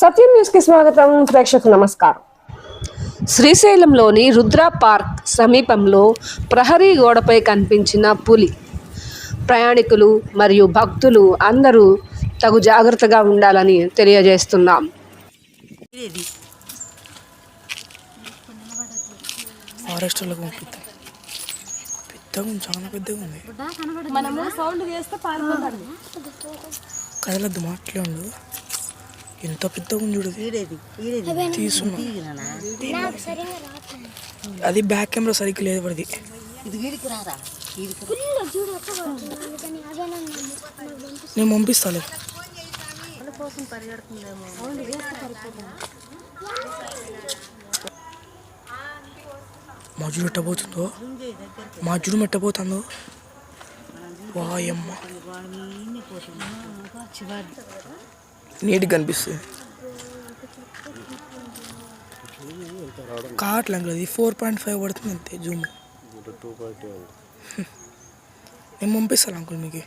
సత్యం న్యూస్కి స్వాగతం. ప్రేక్షకు నమస్కారం. శ్రీశైలంలోని రుద్ర పార్క్ సమీపంలో ప్రహరీ గోడపై కనిపించిన పులి. ప్రయాణికులు మరియు భక్తులు అందరూ తగు జాగ్రత్తగా ఉండాలని తెలియజేస్తున్నాం. ఫారెస్ట్ వాళ్ళకి పంపిద్దాం. పెద్దగా ఉంది చాలా పెద్దగా ఉంది. మనము సౌండ్ చేస్తే పారిపోతాడు. కదలద్దు మాట్లాడు. ఎంత పెద్దగా ఉంది చూడదు తీసుకున్నా. అది బ్యాక్ కెమెరా సరిగ్గా లేదు పడిది నేను పంపిస్తాలే. మజుడు ఎట్టబోతుందో మజుడు మెట్టబోతుందో వాయమ్మ. నీట్గా కనిపిస్తుంది కావట్లేదు అంకుల్ అది ఫోర్ పాయింట్ ఫైవ్ పడుతుంది అంతే జూమ్. నేను పంపిస్తాను అంకుల్ మీకు.